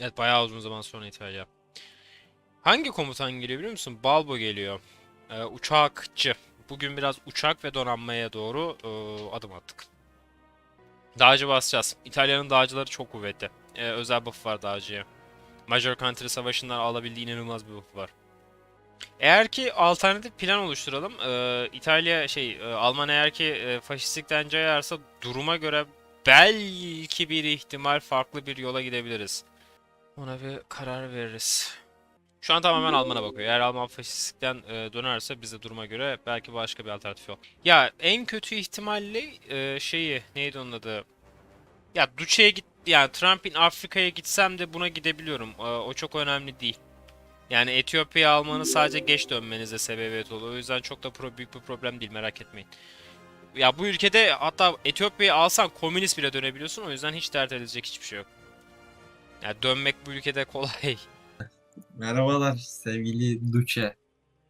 Evet bayağı uzun zaman sonra İtalya. Hangi komutan geliyor biliyor musun? Balbo geliyor. Ee, uçakçı. Bugün biraz uçak ve donanmaya doğru e, adım attık. Dağcı basacağız. İtalya'nın dağcıları çok kuvvetli. Ee, özel buff var dağcıya. Major Country savaşından alabildiği inanılmaz bir buff var. Eğer ki alternatif plan oluşturalım. e, İtalya şey e, Alman eğer ki e, faşistlikten cayarsa duruma göre belki bir ihtimal farklı bir yola gidebiliriz. Ona bir karar veririz. Şu an tamamen Alman'a bakıyor. Eğer Alman faşistlikten e, dönerse bize duruma göre belki başka bir alternatif yok. Ya en kötü ihtimalle e, şeyi neydi onun adı? Ya Duce'ye git yani Trump'in Afrika'ya gitsem de buna gidebiliyorum. E, o çok önemli değil. Yani Etiyopya'ya almanız sadece geç dönmenize sebebiyet oluyor. O yüzden çok da pro büyük bir problem değil merak etmeyin. Ya bu ülkede hatta Etiyopya'yı alsan komünist bile dönebiliyorsun. O yüzden hiç dert edilecek hiçbir şey yok. Ya dönmek bu ülkede kolay. Merhabalar sevgili Duce.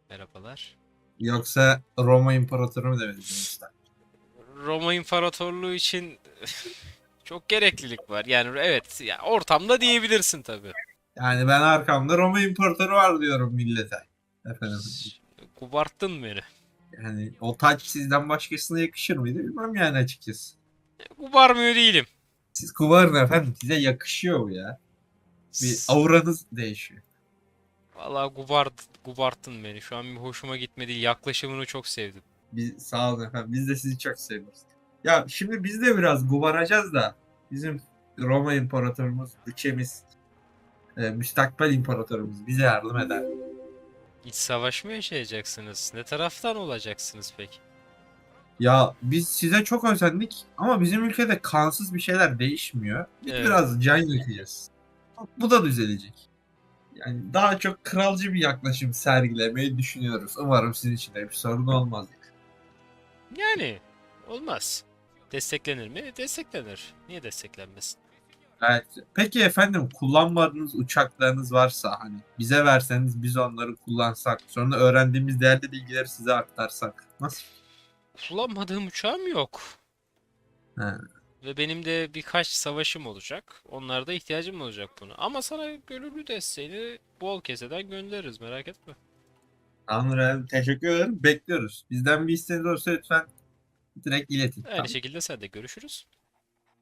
Merhabalar. Yoksa Roma İmparatoru mu demediniz? Roma İmparatorluğu için çok gereklilik var. Yani evet ya ortamda diyebilirsin tabii. Yani ben arkamda Roma İmparatoru var diyorum millete. Efendim. Kubarttın beni. Yani o taç sizden başkasına yakışır mıydı bilmem yani açıkçası. Kubarmıyor değilim. Siz kubarın efendim size yakışıyor bu ya. Bir auranız değişiyor. Vallahi kubart, kubarttın beni. Şu an bir hoşuma gitmedi. Yaklaşımını çok sevdim. Biz, sağ olun efendim biz de sizi çok seviyoruz. Ya şimdi biz de biraz gubaracağız da bizim Roma İmparatorumuz, Duçemiz, e, müstakbel imparatorumuz bize yardım eder. İç savaş mı yaşayacaksınız? Ne taraftan olacaksınız peki? Ya biz size çok özendik ama bizim ülkede kansız bir şeyler değişmiyor. Biz Evet. biraz can yakacağız. Bu da düzelecek. Yani daha çok kralcı bir yaklaşım sergilemeyi düşünüyoruz. Umarım sizin için de bir sorun olmaz. Yani olmaz. Desteklenir mi? Desteklenir. Niye desteklenmesin? Evet. Peki efendim kullanmadığınız uçaklarınız varsa hani bize verseniz biz onları kullansak sonra öğrendiğimiz değerli bilgileri size aktarsak nasıl? Kullanmadığım uçağım yok. He. Ve benim de birkaç savaşım olacak. Onlarda ihtiyacım olacak buna. Ama sana gönüllü desteğini bol keseden göndeririz merak etme. Anladım. Teşekkür ederim. Bekliyoruz. Bizden bir isteğiniz olursa lütfen direkt iletin. Aynı Tamam. şekilde sen de görüşürüz.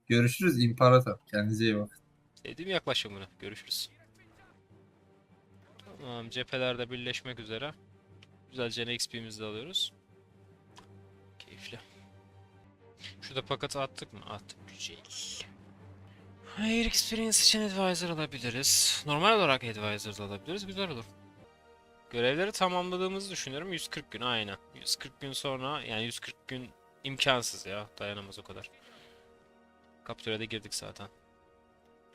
Görüşürüz İmparator. Kendinize iyi bakın. Sevdiğim yaklaşımını. Görüşürüz. Tamam cephelerde birleşmek üzere. Güzelce XP'mizi de alıyoruz. Şurada paketi attık mı? Attık. Güzel. Hayır experience için advisor alabiliriz. Normal olarak advisor da alabiliriz. Güzel olur. Görevleri tamamladığımızı düşünüyorum. 140 gün aynen. 140 gün sonra yani 140 gün imkansız ya. Dayanamaz o kadar. Kapitüre girdik zaten.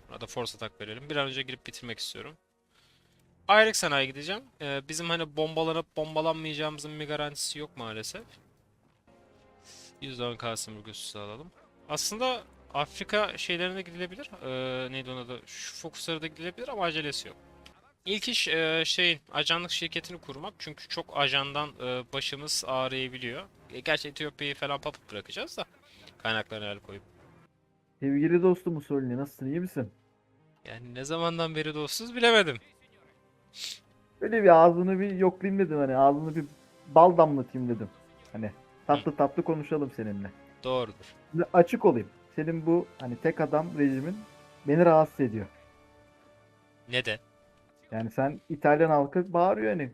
Burada force atak verelim. Bir an önce girip bitirmek istiyorum. Ayrık sanayi gideceğim. Ee, bizim hani bombalanıp bombalanmayacağımızın bir garantisi yok maalesef. %10 kalsın bölgesi alalım. Aslında Afrika şeylerine gidilebilir. Ee, neydi ona da? Şu fokuslara da gidilebilir ama acelesi yok. İlk iş e, şeyin ajanlık şirketini kurmak. Çünkü çok ajandan e, başımız ağrıyabiliyor. E, gerçi Etiyopya'yı falan papup bırakacağız da. Kaynaklarına el koyup. Sevgili dostum Mussolini nasılsın iyi misin? Yani ne zamandan beri dostuz bilemedim. Böyle bir ağzını bir yoklayayım dedim hani ağzını bir bal damlatayım dedim. Hani tatlı tatlı konuşalım seninle. Doğrudur. Şimdi açık olayım. Senin bu hani tek adam rejimin beni rahatsız ediyor. Neden? Yani sen İtalyan halkı bağırıyor hani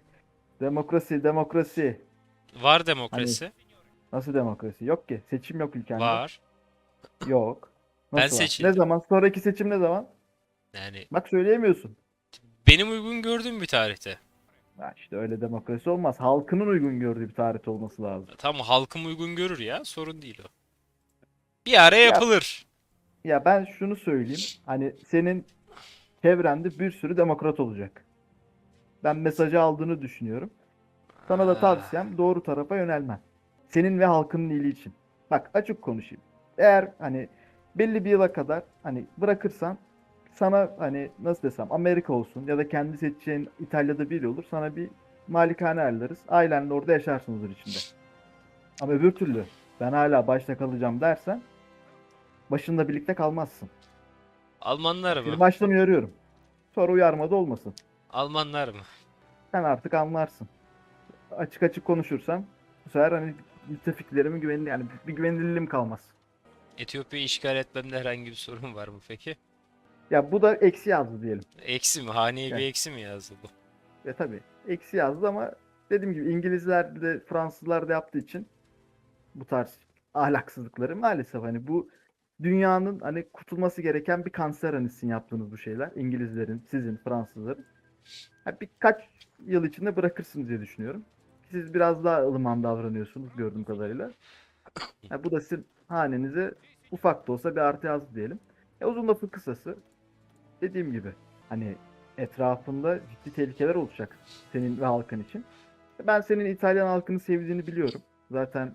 demokrasi demokrasi. Var demokrasi. Nasıl demokrasi? Yok ki. Seçim yok ülkende. Var. Yok. Ben Nasıl var? seçildim. Ne zaman? Sonraki seçim ne zaman? Yani Bak söyleyemiyorsun. benim uygun gördüğüm bir tarihte. Ha işte öyle demokrasi olmaz. Halkının uygun gördüğü bir tarihte olması lazım. Tam halkım uygun görür ya. Sorun değil o. Bir ara yapılır. Ya ben şunu söyleyeyim. Hani senin çevrende bir sürü demokrat olacak. Ben mesajı aldığını düşünüyorum. Sana da tavsiyem doğru tarafa yönelmen. Senin ve halkının iyiliği için. Bak açık konuşayım. Eğer hani belli bir yıla kadar hani bırakırsan sana hani nasıl desem Amerika olsun ya da kendi seçeceğin İtalya'da biri olur. Sana bir malikane ayarlarız. Ailenle orada yaşarsın huzur içinde. Ama öbür türlü ben hala başta kalacağım dersen başında birlikte kalmazsın. Almanlar mı? baştan uyarıyorum. Sonra uyarmada olmasın. Almanlar mı? Sen artık anlarsın. Açık açık konuşursam bu sefer hani müttefiklerimin güvenli yani bir güvenilirliğim kalmaz. Etiyopya'yı işgal etmemde herhangi bir sorun var mı peki? Ya bu da eksi yazdı diyelim. Eksi mi? Haneye bir Evet. eksi mi yazdı bu? E tabii eksi yazdı ama dediğim gibi İngilizler de Fransızlar da yaptığı için bu tarz ahlaksızlıkları maalesef hani bu dünyanın hani kurtulması gereken bir kanser hani sizin yaptığınız bu şeyler. İngilizlerin, sizin, Fransızların. Ha, birkaç yıl içinde bırakırsınız diye düşünüyorum. Siz biraz daha ılıman davranıyorsunuz gördüğüm kadarıyla. Ha, bu da sizin hanenize ufak da olsa bir artı yazdı diyelim. E, uzun lafın kısası dediğim gibi hani etrafında ciddi tehlikeler olacak senin ve halkın için. Ben senin İtalyan halkını sevdiğini biliyorum. Zaten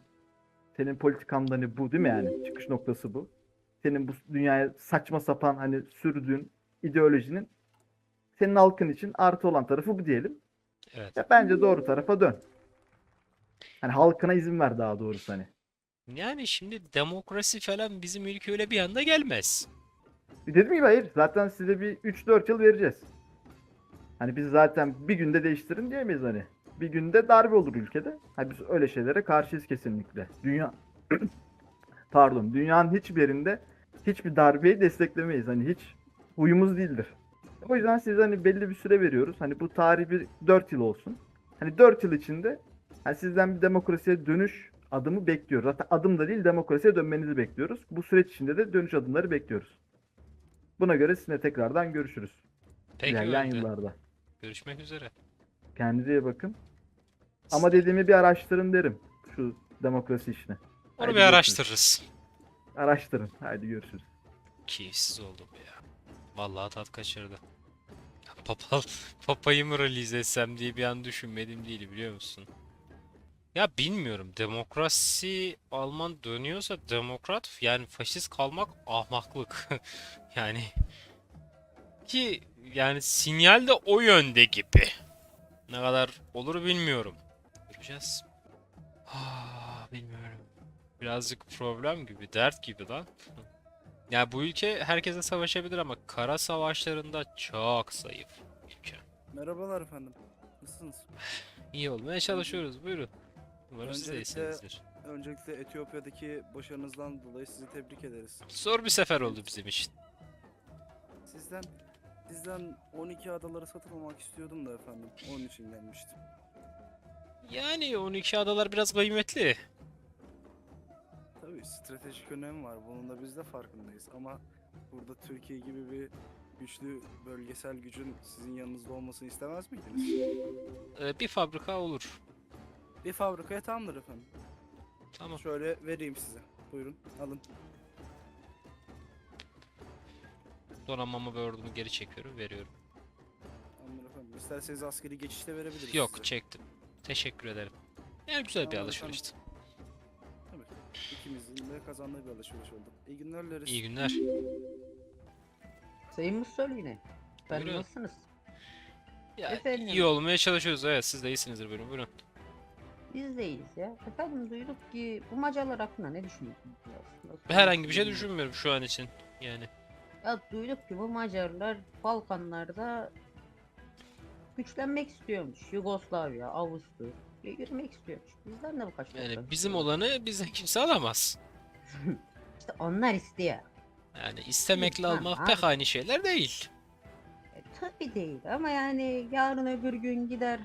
senin politikan hani bu değil mi yani? Çıkış noktası bu. Senin bu dünyaya saçma sapan hani sürdüğün ideolojinin senin halkın için artı olan tarafı bu diyelim. Evet. Ya bence doğru tarafa dön. Hani halkına izin ver daha doğrusu hani. Yani şimdi demokrasi falan bizim ülke öyle bir anda gelmez. Dediğim gibi hayır. Zaten size bir 3-4 yıl vereceğiz. Hani biz zaten bir günde değiştirin diyemeyiz hani. Bir günde darbe olur ülkede. Hani biz öyle şeylere karşıyız kesinlikle. Dünya pardon, dünyanın hiçbir yerinde hiçbir darbeyi desteklemeyiz. Hani hiç huyumuz değildir. O yüzden size hani belli bir süre veriyoruz. Hani bu tarih bir 4 yıl olsun. Hani 4 yıl içinde hani sizden bir demokrasiye dönüş adımı bekliyoruz. Zaten adım da değil demokrasiye dönmenizi bekliyoruz. Bu süreç içinde de dönüş adımları bekliyoruz. Buna göre sizinle tekrardan görüşürüz. Peki ilerleyen öyle. yıllarda. Görüşmek üzere. Kendinize iyi bakın. Ama dediğimi bir araştırın derim. Şu demokrasi işini. Onu Haydi bir görüşürüz. araştırırız. Araştırın. Haydi görüşürüz. Keyifsiz oldum ya. Vallahi tat kaçırdı. Papa, papayı mı release etsem diye bir an düşünmedim değil biliyor musun? Ya bilmiyorum. Demokrasi Alman dönüyorsa demokrat yani faşist kalmak ahmaklık. yani ki yani sinyal de o yönde gibi. Ne kadar olur bilmiyorum. Göreceğiz. Ah, bilmiyorum. Birazcık problem gibi, dert gibi lan. Ya bu ülke herkese savaşabilir ama kara savaşlarında çok zayıf ülke. Merhabalar efendim. Nasılsınız? İyi olmaya çalışıyoruz. Buyurun. Umarım siz de Öncelikle- iyisinizdir. Öncelikle Etiyopya'daki başarınızdan dolayı sizi tebrik ederiz. Zor bir sefer oldu bizim için. Sizden sizden 12 adaları satın almak istiyordum da efendim. Onun için gelmiştim. Yani 12 adalar biraz kıymetli. Tabii stratejik önemi var. Bunun da biz de farkındayız ama burada Türkiye gibi bir güçlü bölgesel gücün sizin yanınızda olmasını istemez miydiniz? Ee, bir fabrika olur. Bir fabrikaya tamamdır efendim. Tamam. Şöyle vereyim size. Buyurun alın. Donanmamı ve ordumu geri çekiyorum, veriyorum. Tamamdır efendim. İsterseniz askeri geçişte verebiliriz Yok, size. çektim. Teşekkür ederim. Yani güzel bir Tamam, alışverişti. Tabii. İkimizin de kazandığı bir alışveriş oldu. İyi günler dileriz. İyi günler. Sayın Mussolini. Ben Buyurun. nasılsınız? Ya, Efendim? iyi olmaya çalışıyoruz. Evet, siz de iyisinizdir. Buyurun, buyurun. Biz de iyiyiz ya. Efendim duyduk ki bu Macarlar hakkında ne düşünüyorsunuz? aslında? Herhangi bir şey düşünmüyorum şu an için. Yani. Ya duyduk ki bu Macarlar Balkanlarda güçlenmek istiyormuş. Yugoslavya, Avusturya yürümek istiyormuş. Bizden de bu kaç Yani bizim olanı bizden kimse alamaz. İşte onlar istiyor. Yani istemekle Lütfen almak abi. pek aynı şeyler değil. E, tabii değil ama yani yarın öbür gün gider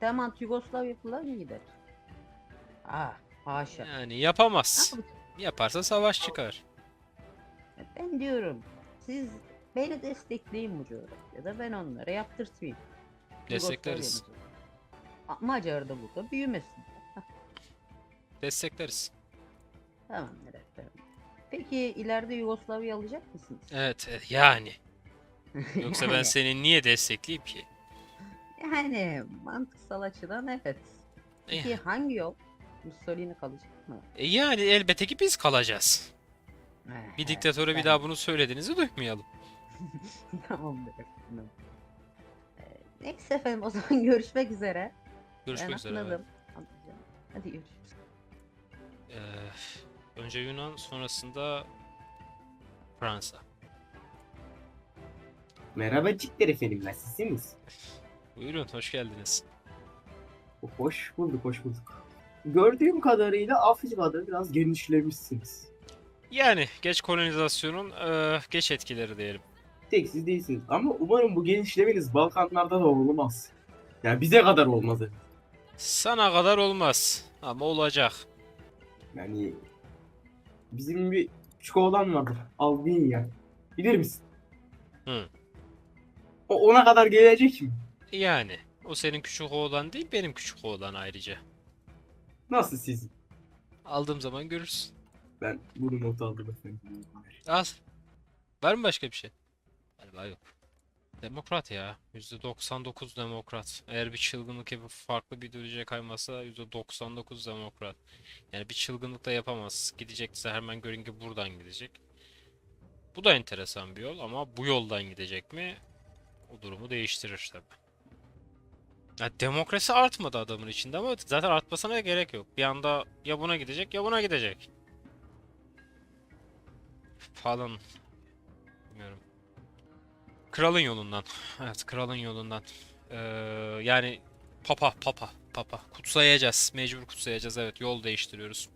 Demant Yugoslavya falan gider. Ah haşa. Yani yapamaz. Yaparsa savaş çıkar. E, Ben diyorum siz beni destekleyin bu coğrafyada ben onlara yaptırtmayayım. Destekleriz. Macar da burada büyümesin. Destekleriz. Tamamdır efendim. Peki ileride Yugoslavya alacak mısınız? Evet, evet, yani. Yoksa ben seni niye destekleyeyim ki? Yani mantıksal açıdan evet. Peki Eh, hangi yol? Mussolini kalacak mı? e yani elbette ki biz kalacağız. Bir diktatöre bir ben- daha bunu söylediğinizi duymayalım. Tamamdır efendim. Ee, Neyse efendim o zaman görüşmek üzere. Görüşmek ben üzere. atladım. Hadi görüşürüz. Ee, önce Yunan, sonrasında Fransa. Merhabacıklar efendim nasılsınız? Buyurun hoş geldiniz. Hoş bulduk hoş bulduk. Gördüğüm kadarıyla Afrika'da biraz genişlemişsiniz. Yani geç kolonizasyonun eee, geç etkileri diyelim. Tek siz değilsiniz ama umarım bu genişlemeniz Balkanlarda da olmaz. Yani bize kadar olmaz. evet. Sana kadar olmaz ama olacak. Yani bizim bir küçük oğlan vardır. Albinya. Bilir misin? Hı. O ona kadar gelecek mi? Yani o senin küçük oğlan değil benim küçük oğlan ayrıca. Nasıl sizin? Aldığım zaman görürsün. Ben bunu not aldım efendim. Al. Var mı başka bir şey? Galiba yok. Demokrat ya. %99 demokrat. Eğer bir çılgınlık yapıp farklı bir ideolojiye kaymazsa %99 demokrat. Yani bir çılgınlık da yapamaz. Gidecekse hemen görün ki buradan gidecek. Bu da enteresan bir yol ama bu yoldan gidecek mi? O durumu değiştirir tabii. Ya demokrasi artmadı adamın içinde ama zaten artmasına gerek yok. Bir anda ya buna gidecek ya buna gidecek. Falan. Bilmiyorum. Kralın yolundan. Evet, kralın yolundan. Ee, yani papa, papa, papa. Kutsayacağız. Mecbur kutsayacağız. Evet, yol değiştiriyoruz.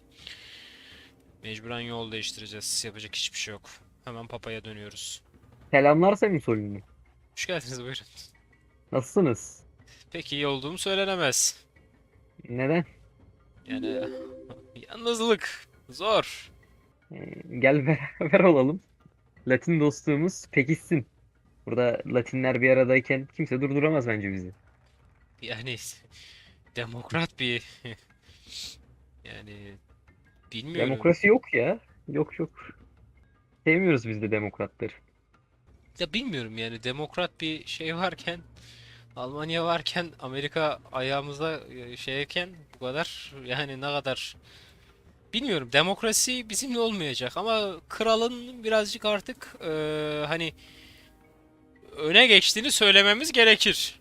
Mecburen yol değiştireceğiz. Yapacak hiçbir şey yok. Hemen papaya dönüyoruz. Selamlar Sayın Soylu. Hoş geldiniz, buyurun. Nasılsınız? Pek iyi olduğum söylenemez. Neden? Yani yalnızlık zor. Ee, gel beraber olalım. Latin dostluğumuz pekişsin. Burada Latinler bir aradayken kimse durduramaz bence bizi. Yani demokrat bir yani bilmiyorum. Demokrasi yok ya. Yok yok. Sevmiyoruz biz de demokratları. Ya bilmiyorum yani demokrat bir şey varken Almanya varken Amerika ayağımıza e, şeyken bu kadar yani ne kadar bilmiyorum demokrasi bizimle olmayacak ama kralın birazcık artık e, hani öne geçtiğini söylememiz gerekir.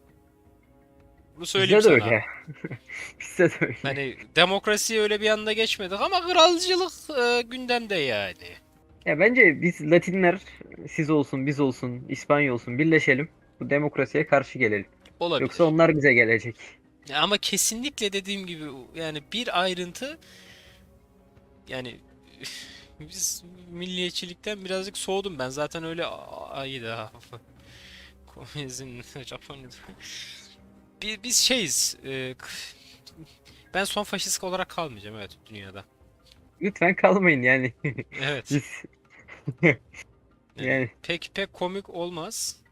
Bunu söyleyeyim Bizde de sana. öyle. Bizde de öyle. Hani demokrasi öyle bir anda geçmedik ama kralcılık e, gündemde yani. Ya bence biz Latinler siz olsun biz olsun İspanya olsun birleşelim. Bu demokrasiye karşı gelelim. Olabilir. Yoksa onlar bize gelecek. Ya Ama kesinlikle dediğim gibi yani bir ayrıntı yani biz milliyetçilikten birazcık soğudum ben zaten öyle ayı da komünizm Japonya Bi- biz şeyiz e, ben son faşist olarak kalmayacağım evet dünyada Lütfen kalmayın yani. evet Biz yani yani pek pek komik olmaz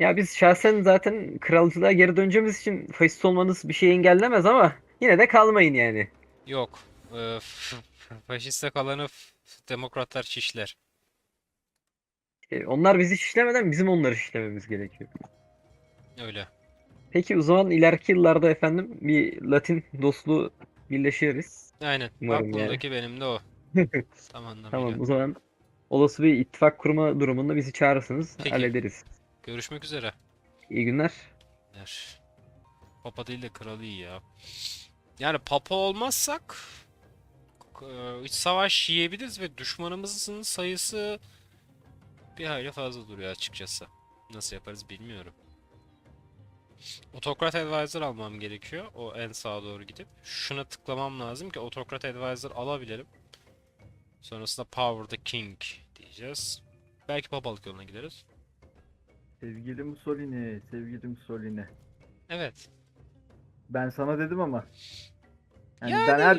Ya biz şahsen zaten kralcılığa geri döneceğimiz için faşist olmanız bir şey engellemez ama yine de kalmayın yani. yok e, f- faşiste kalanı demokratlar şişler E, Onlar bizi şişlemeden bizim onları şişlememiz gerekiyor. öyle Peki o zaman ileriki yıllarda efendim bir Latin dostluğu birleşiriz. aynen Umarım yani. aklımdaki benim de o tam anlamıyla. Tamam o zaman olası bir ittifak kurma durumunda bizi çağırırsınız. Peki. Hallederiz. Görüşmek üzere. İyi günler. Der. Papa değil de kralı iyi ya. Yani papa olmazsak e, iç savaş yiyebiliriz ve düşmanımızın sayısı bir hayli fazla duruyor açıkçası. Nasıl yaparız bilmiyorum. Otokrat Advisor almam gerekiyor. O en sağa doğru gidip. Şuna tıklamam lazım ki Otokrat Advisor alabilelim. Sonrasında Power the King diyeceğiz. Belki papalık yoluna gideriz. Sevgili Mussolini, sevgili Mussolini. Evet. Ben sana dedim ama. Yani Yani ben her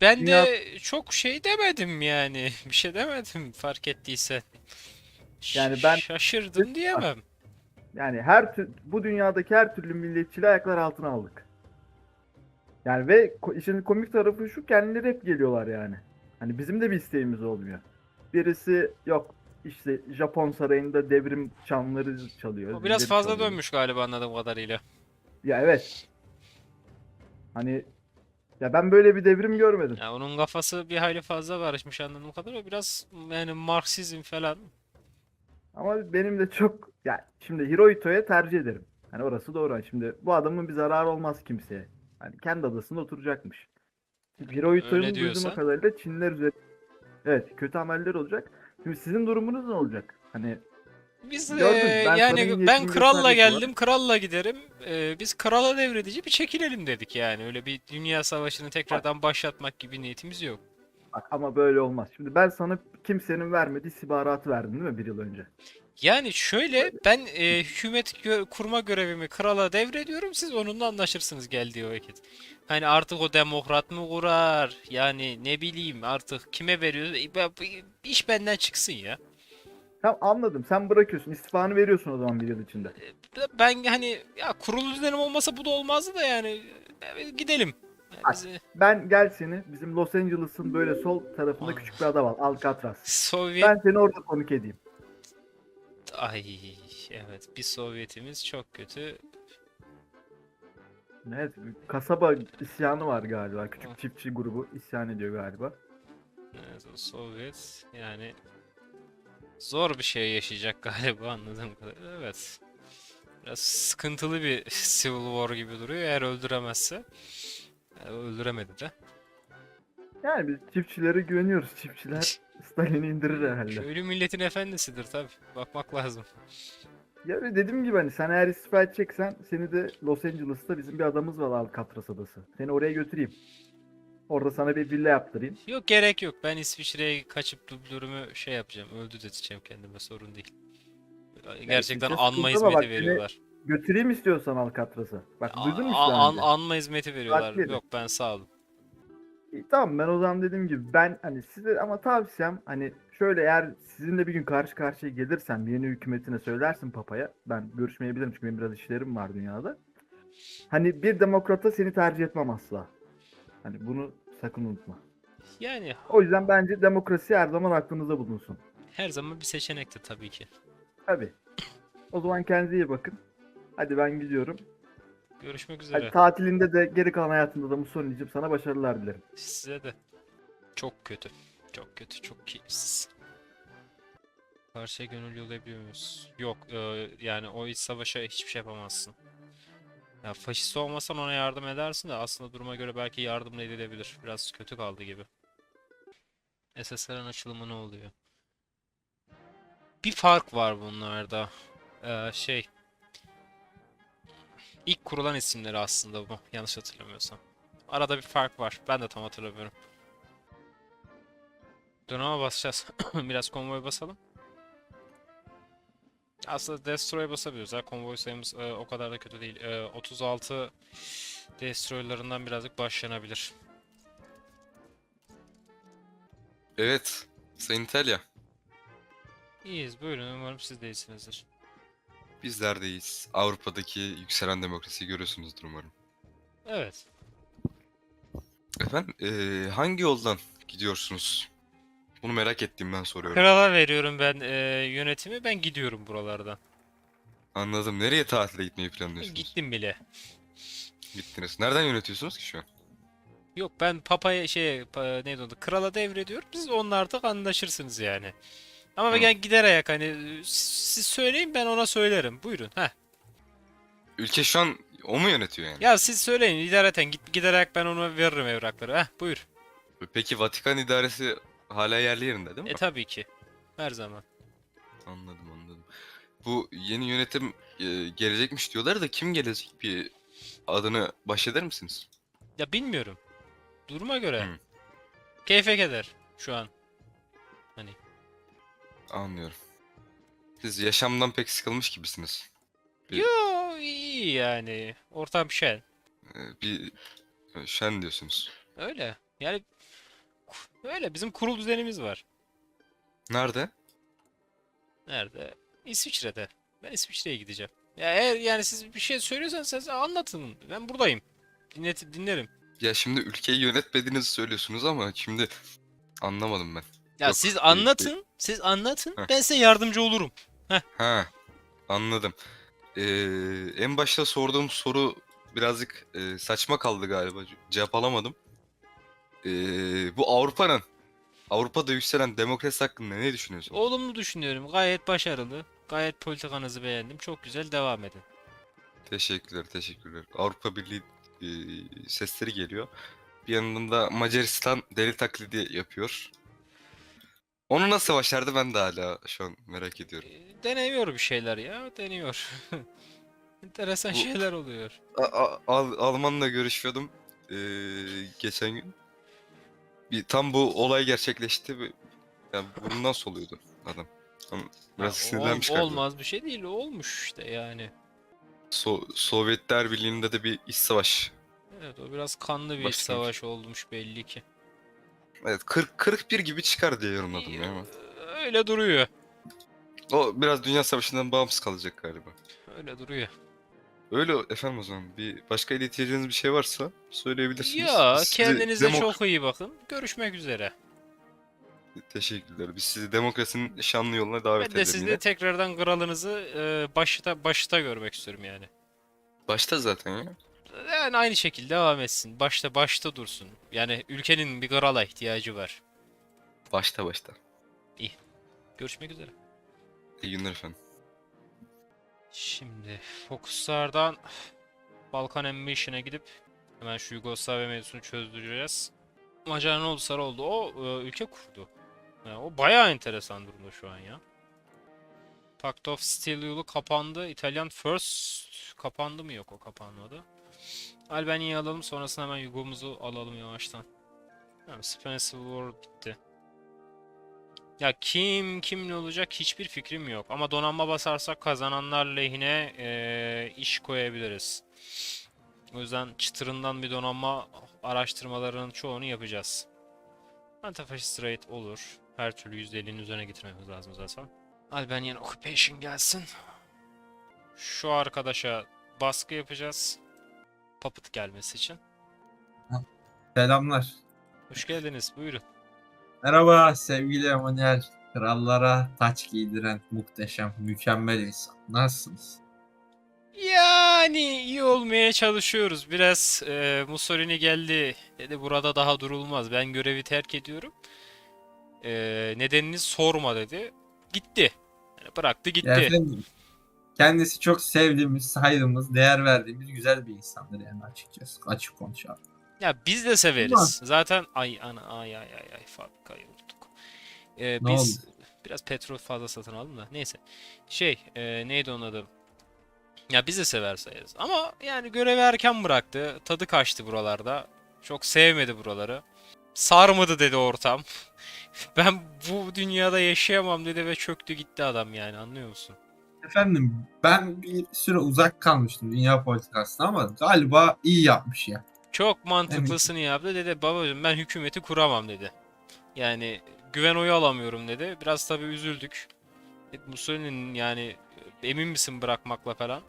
ben dünya- de çok şey demedim yani. Bir şey demedim fark ettiysen. Ş- Yani ben- şaşırdım diyemem. yani her tür, bu dünyadaki her türlü milliyetçiliği ayaklar altına aldık. Yani ve işin komik tarafı şu kendileri hep geliyorlar yani. Hani bizim de bir isteğimiz olmuyor. Birisi yok işte Japon sarayında devrim çanları çalıyor. O biraz fazla çalıyor. dönmüş galiba anladığım kadarıyla. Ya evet. Hani ya ben böyle bir devrim görmedim. Ya onun kafası bir hayli fazla karışmış anladığım kadarıyla. Biraz yani Marksizm falan. Ama benim de çok ya şimdi Hirohito'ya tercih ederim. Hani orası doğru. Şimdi bu adamın bir zararı olmaz kimseye. Hani kendi adasında oturacakmış. Hirohito'nun duyduğuma kadarıyla Çinler üzerinde evet kötü ameller olacak. Şimdi sizin durumunuz ne olacak? Hani Biz Gördün, eee, ben yani ben kralla göstermek var. geldim, kralla giderim. Eee, biz krala devredici bir çekilelim dedik yani. Öyle bir dünya savaşını tekrardan başlatmak gibi niyetimiz yok. Bak ama böyle olmaz. Şimdi ben sana kimsenin vermediği istihbaratı verdim değil mi bir yıl önce? Yani şöyle ben eee, hükümet gö- kurma görevimi krala devrediyorum. Siz onunla anlaşırsınız geldiği vakit. Hani artık o demokrat mı kurar? Yani ne bileyim artık kime veriyoruz? E, İş benden çıksın ya. Tamam anladım. Sen bırakıyorsun. İstifanı veriyorsun o zaman bir yıl içinde. Ben hani ya kurulu düzenim olmasa bu da olmazdı da yani e, gidelim. Bizi- Ben gel seni bizim Los Angeles'ın böyle sol tarafında küçük bir ada var. Alcatraz. Sovyet Ben seni orada konuk edeyim. Ay evet bir Sovyetimiz çok kötü. Evet, kasaba isyanı var galiba. Küçük Ah. çiftçi grubu isyan ediyor galiba. Evet, o Sovyet yani zor bir şey yaşayacak galiba anladığım kadarıyla. Evet. Biraz sıkıntılı bir Civil War gibi duruyor eğer öldüremezse. Yani öldüremedi de. Yani biz çiftçilere güveniyoruz. Çiftçiler Stalin'i indirir herhalde. Köylü milletin efendisidir tabi. Bakmak lazım. Ya ve dediğim gibi hani sen eğer istifa edeceksen seni de Los Angeles'ta bizim bir adamız var Alcatraz adası. Seni oraya götüreyim. Orada sana bir villa yaptırayım. Yok gerek yok. Ben İsviçre'ye kaçıp dublörümü şey yapacağım. Öldürteceğim kendime sorun değil. Gerçekten kimse anma hizmeti bak veriyorlar. Götüreyim istiyorsan Alcatraz'a. Bak duydun mu an- önce? anma hizmeti veriyorlar. Saatleri. Yok ben sağ olun. İyi, Tamam ben o zaman dediğim gibi ben hani size ama tavsiyem hani şöyle eğer sizinle bir gün karşı karşıya gelirsem yeni hükümetine söylersin papaya. Ben görüşmeyebilirim çünkü benim biraz işlerim var dünyada. Hani bir demokrata seni tercih etmem asla. Hani bunu sakın unutma. Yani O yüzden bence demokrasi her zaman aklınızda bulunsun. her zaman bir seçenekti tabii ki. Tabii. O zaman kendinize iyi bakın. Hadi ben gidiyorum. Görüşmek üzere. Hadi tatilinde de geri kalan hayatında da Mussolini'cim sana başarılar dilerim. Size de. Çok kötü. Çok kötü. Çok keyifsiz. Karşıya gönül yollayabiliyor muyuz? Yok. e, yani o iç savaşa hiçbir şey yapamazsın. Ya faşist olmasan ona yardım edersin de aslında duruma göre belki yardım edilebilir. Biraz kötü kaldı gibi. SSR'ın açılımı ne oluyor? Bir fark var bunlarda. Ee, şey. İlk kurulan isimleri aslında bu. Yanlış hatırlamıyorsam. Arada bir fark var. Ben de tam hatırlamıyorum. Döneme basacağız. Biraz konvoy basalım. Aslında Destroy basabiliyoruz. Ha. Konvoy sayımız e, o kadar da kötü değil. E, 36 Destroy'larından birazcık başlanabilir. Evet, Sayın İtalya. İyiyiz. Buyurun. Umarım siz de iyisinizdir. Bizlerdeyiz. Avrupa'daki yükselen demokrasiyi görüyorsunuzdur umarım. Evet. Efendim, eee, hangi yoldan gidiyorsunuz? Bunu merak ettiğimden soruyorum. Krala veriyorum ben e, yönetimi. Ben gidiyorum buralardan. Anladım. Nereye tatile gitmeyi planlıyorsunuz? Gittim bile. Gittiniz. Nereden yönetiyorsunuz ki şu an? Yok ben papaya şey pa, neydi o da krala devrediyorum. Siz onunla artık anlaşırsınız yani. Ama Hı. ben gider ayak hani siz söyleyin ben ona söylerim. Buyurun. Heh. Ülke şu an o mu yönetiyor yani? Ya siz söyleyin idareten git gider ayak ben ona veririm evrakları. Heh buyur. Peki Vatikan idaresi hala yerli yerinde değil mi? E tabii ki. Her zaman. Anladım, anladım. Bu yeni yönetim eee, gelecekmiş diyorlar da kim gelecek? Bir adını bahşeder misiniz? Ya bilmiyorum. Duruma göre. Hı. Keyfe keder şu an. Anlıyorum. Siz yaşamdan pek sıkılmış gibisiniz. Bir- Yo iyi yani. Ortam şen. Bir e, şen diyorsunuz. Öyle. Yani öyle bizim kurul düzenimiz var. Nerede? Nerede? İsviçre'de. Ben İsviçre'ye gideceğim. Ya eğer yani siz bir şey söylüyorsanız siz anlatın. Ben buradayım. Dinlet dinlerim. Ya şimdi ülkeyi yönetmediğinizi söylüyorsunuz ama şimdi anlamadım ben. Ya Yok, siz anlatın. Siz anlatın. Heh. Ben size yardımcı olurum. Ha, anladım. Ee, en başta sorduğum soru birazcık e, saçma kaldı galiba. Ce- Cevap alamadım. Ee, bu Avrupa'nın, Avrupa'da yükselen demokrasi hakkında ne düşünüyorsunuz? Olumlu düşünüyorum. Gayet başarılı. Gayet politikanızı beğendim. Çok güzel devam edin. Teşekkürler, teşekkürler. Avrupa Birliği e, sesleri geliyor. Bir yandan da Macaristan deli taklidi yapıyor. Onu nasıl başardı ben de hala şu an merak ediyorum. E, Deniyor bir şeyler ya, deniyor. Enteresan Bu- şeyler oluyor. A- A- Al- Alman'la görüşüyordum eee, geçen gün. Bir tam bu olay gerçekleşti. ve- Yani bu nasıl oluyordu adam? Ama Biraz sinirlenmiş ol- galiba. olmaz bir şey değil, olmuş işte yani. So- Sovyetler Birliği'nde de bir iç savaş. Evet o biraz kanlı bir iç Başlamış. savaş olmuş belli ki. Evet 40 41 gibi çıkar diye yorumladım ya. ama. Öyle duruyor. O biraz Dünya Savaşı'ndan bağımsız kalacak galiba. Öyle duruyor. Öyle efendim o zaman. Bir başka ileteceğiniz bir şey varsa söyleyebilirsiniz. Ya Biz sizi kendinize demok- çok iyi bakın. Görüşmek üzere. Teşekkürler. Biz sizi demokrasinin şanlı yoluna davet Ben de edelim. sizi yine. tekrardan kralınızı e, başta başta görmek istiyorum yani. Başta zaten ya. Yani aynı şekilde devam etsin. Başta başta dursun. Yani ülkenin bir krala ihtiyacı var. Başta başta. Görüşmek üzere. İyi günler efendim. Şimdi Fokuslardan Balkan Ambition'a gidip hemen şu Yugoslavya mevzusunu çözdüreceğiz. Macar ne oldu sarı oldu. O e, ülke kurdu. Yani o bayağı enteresan durumda şu an ya. Pact of Steel yolu kapandı. İtalyan First kapandı mı? Yok o kapanmadı. Albanya'yı alalım sonrasında hemen Yugo'muzu alalım yavaştan. Tamam, Spencer War bitti. Ya kim kimle olacak hiçbir fikrim yok. Ama donanma basarsak kazananlar lehine eee, iş koyabiliriz. O yüzden çıtırından bir donanma araştırmalarının çoğunu yapacağız. Antifaşist raid olur. Her türlü %50'nin üzerine getirmemiz lazım zaten. Albanian Occupation gelsin. Şu arkadaşa baskı yapacağız. Puppet gelmesi için. Selamlar. Hoş geldiniz. Buyurun. Merhaba sevgili Emanuel. Krallara taç giydiren muhteşem, mükemmel insan. Nasılsınız? Yani iyi olmaya çalışıyoruz. Biraz e, Mussolini geldi dedi burada daha durulmaz. Ben görevi terk ediyorum. E, nedenini sorma dedi. Gitti. Yani bıraktı gitti. Ya efendim, kendisi çok sevdiğimiz, saydığımız, değer verdiğimiz güzel bir insandır yani açıkçası. Açık konuşalım. Ya biz de severiz. Zaten ay ana ay ay ay ay fabrikayı unuttuk. E, Ne biz oldu? biraz petrol fazla satın aldım da neyse. Şey e, neydi onun adı? Ya biz de sever sayarız. Ama yani görevi erken bıraktı. Tadı kaçtı buralarda. Çok sevmedi buraları. Sarmadı dedi ortam. Ben bu dünyada yaşayamam dedi ve çöktü gitti adam yani anlıyor musun? Efendim ben bir süre uzak kalmıştım dünya politikasına ama galiba iyi yapmış ya. Çok mantıklısını yaptı dedi babacığım ben hükümeti kuramam dedi. Yani güven oyu alamıyorum dedi. Biraz tabii üzüldük. E, Mussolini'nin yani emin misin bırakmakla falan.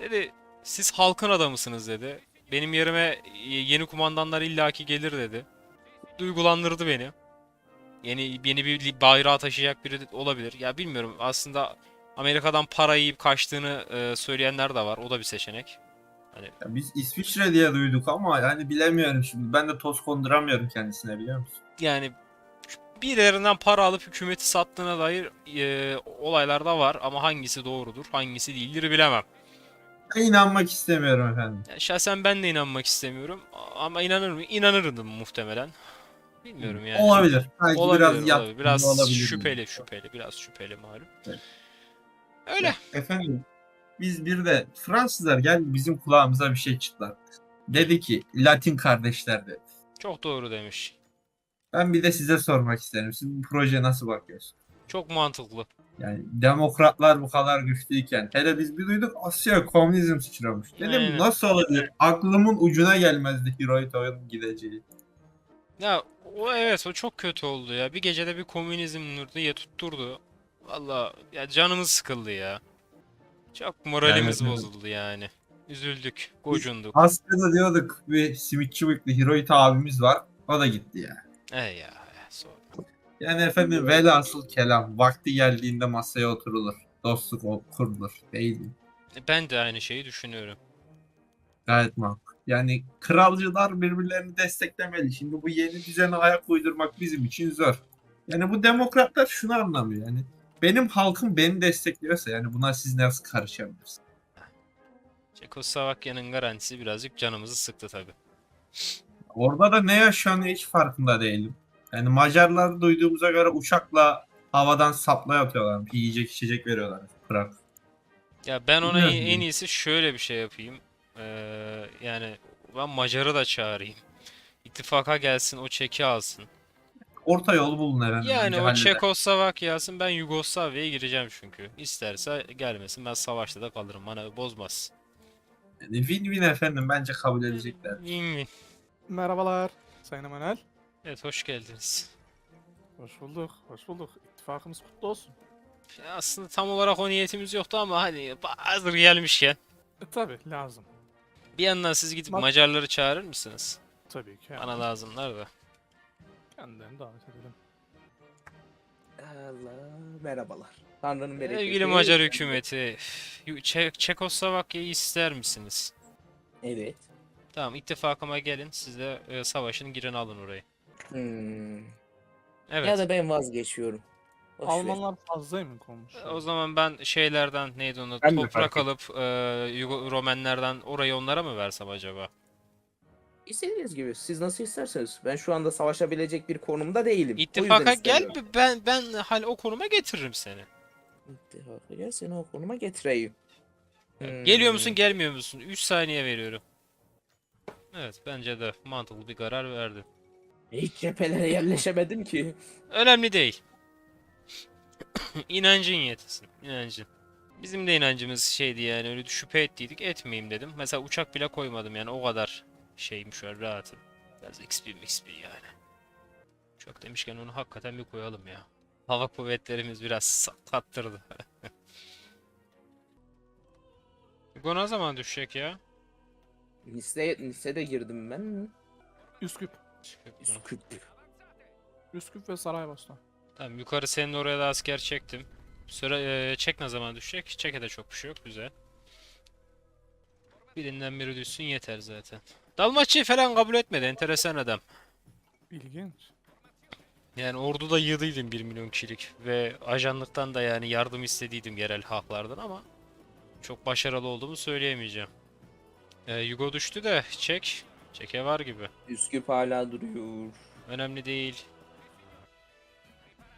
Dedi siz halkın adamısınız dedi. Benim yerime yeni kumandanlar illaki gelir dedi. Duygulandırdı beni. Yeni yeni bir bayrağı taşıyacak biri olabilir. Ya bilmiyorum aslında Amerika'dan para yiyip kaçtığını e, söyleyenler de var. O da bir seçenek. Hani ya. Biz İsviçre diye duyduk ama yani bilemiyorum şimdi. Ben de toz konduramıyorum kendisine biliyor musun? yani birilerinden para alıp hükümeti sattığına dair e, olaylar da var ama hangisi doğrudur, hangisi değildir bilemem. Ben inanmak istemiyorum efendim. Yani şahsen ben de inanmak istemiyorum ama inanır mı? İnanırdım muhtemelen. Bilmiyorum yani. Olabilir. Belki Olabilir, biraz olabilir. Biraz olabilir. şüpheli, şüpheli, biraz şüpheli malum. Evet. Öyle. Efendim biz bir de Fransızlar gel bizim kulağımıza bir şey çıtlattı. Dedi ki Latin kardeşler dedi. Çok doğru demiş. Ben bir de size sormak isterim. Siz bu projeye nasıl bakıyorsunuz? Çok mantıklı. Yani demokratlar bu kadar güçlüyken hele biz bir duyduk Asya komünizm sıçramış. Dedim Aynen. nasıl olabilir? Aklımın ucuna gelmezdi Hirohito'nun gideceği. Ya o evet o çok kötü oldu ya. Bir gecede bir komünizm nur diye tutturdu. Valla ya canımız sıkıldı ya. Çok moralimiz Yani- bozuldu yani. Üzüldük, gocunduk. Asya'da diyorduk bir simitçi bıyıklı Hirohito abimiz var. O da gitti ya. E ya, ya sonra. Yani efendim velhasıl kelam. Vakti geldiğinde masaya oturulur. Dostluk kurulur. Değil mi? Ben de aynı şeyi düşünüyorum. Gayet makul. Yani kralcılar birbirlerini desteklemeli. Şimdi bu yeni düzene ayak uydurmak bizim için zor. Yani bu demokratlar şunu anlamıyor. Yani benim halkım beni destekliyorsa yani buna siz nasıl karışabilirsiniz? Çekoslovakya'nın garantisi birazcık canımızı sıktı tabi. Orada da ne yaşanıyor hiç farkında değilim. Yani Macarlar duyduğumuza göre uçakla havadan supply atıyorlar. Yiyecek içecek veriyorlar. Bırak. Ya ben ona Bilmiyorum en iyisi şöyle bir şey yapayım. Ee, yani ben Macar'ı da çağırayım. İttifaka gelsin o çeki alsın. Orta yol bulun efendim. Yani o halleder. Çekoslovakya alsın ben Yugoslavya'ya gireceğim çünkü. İsterse gelmesin ben savaşta da kalırım bana bozmaz. Yani win-win efendim bence kabul edecekler. Win-win. Merhabalar Sayın Emanuel. Evet hoş geldiniz. Hoş bulduk, hoş bulduk. İttifakımız kutlu olsun. Ya aslında tam olarak o niyetimiz yoktu ama hani hazır gelmişken. E, tabii lazım. Bir yandan siz gidip Bak- Macarları çağırır mısınız? Tabii ki. Bana lazımlar da. Kendilerini davet edelim. Allah merhabalar. Tanrı'nın bereketi. Sevgili Macar hükümeti, Yu- Çek Çekoslovakya'yı ister misiniz? Evet. Tamam ittifakıma gelin siz de e, savaşın girin alın orayı. Hmm. Evet. Ya da ben vazgeçiyorum. Boş. Almanlar fazlaymış olmuş. O zaman ben şeylerden neydi onu Ben de toprak alıp e, Yugo- Romenlerden orayı onlara mı versem acaba? İstediğiniz gibi siz nasıl isterseniz. Ben şu anda savaşabilecek bir konumda değilim. O yüzden İttifaka gel istemiyorum. ben ben hal o konuma getiririm seni. İttifaka gel seni o konuma getireyim. Hmm. Geliyor musun gelmiyor musun? 3 saniye veriyorum. Evet bence de mantıklı bir karar verdi. Hiç cephelere yerleşemedim ki. Önemli değil. İnancın yetsin. inancın. Bizim de inancımız şeydi yani öyle şüphe ettiydik etmeyeyim dedim. Mesela uçak bile koymadım yani o kadar şeyim şu an rahatım. Biraz XP XP yani. Uçak demişken onu hakikaten bir koyalım ya. Hava kuvvetlerimiz biraz sakattırdı. Bu ne zaman düşecek ya? Nice, Nice'de girdim ben. Üsküp. Üsküp. Üsküp ve Saraybosna. Tamam yukarı senin oraya da asker çektim. Süre eee, çek ne zaman düşecek? Çeke de çok bir şey yok. Güzel. Birinden biri düşsün yeter zaten. Dalmaçyı falan kabul etmedi. Enteresan adam. İlginç. Yani orduda yığdıydım 1 milyon kişilik. Ve ajanlıktan da yani yardım istediydim yerel halklardan ama çok başarılı olduğumu söyleyemeyeceğim. Eee, Yugo düştü de çek. Çeke var gibi. Üsküp hala duruyor. Önemli değil.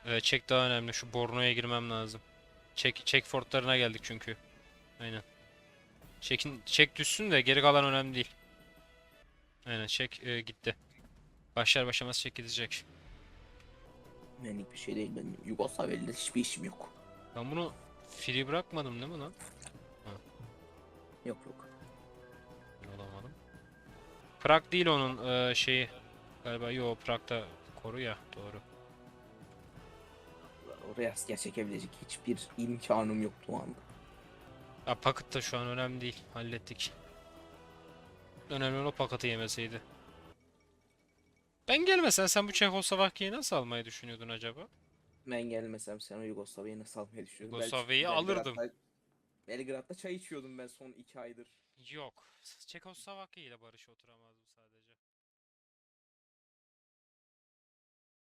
Ee, çek daha önemli. Şu Borno'ya girmem lazım. Çek çek fortlarına geldik çünkü. Aynen. Çekin çek düşsün de geri kalan önemli değil. Aynen çek e, gitti. Başlar başlamaz çek gidecek. Benlik bir şey değil. Benim Yugoslavya'yla hiçbir işim yok. Ben bunu free bırakmadım değil mi lan? Yok yok. Olamadım. Prag değil onun e, şeyi. Galiba yo Prag'da koru ya doğru. Oraya asker çekebilecek hiçbir imkanım yok şu anda. Ya paket da şu an önemli değil. Hallettik. Önemli olan o paketi yemeseydi. Ben gelmesen sen bu Çekoslovakya'yı nasıl almayı düşünüyordun acaba? Ben gelmesem sen o Yugoslavya'yı nasıl almayı düşünüyordun? Yugoslavya'yı alırdım. Belgrad'da- Belgrad'da çay içiyordum ben son iki aydır. Yok. Çekoslovakya ile barış oturamazdım.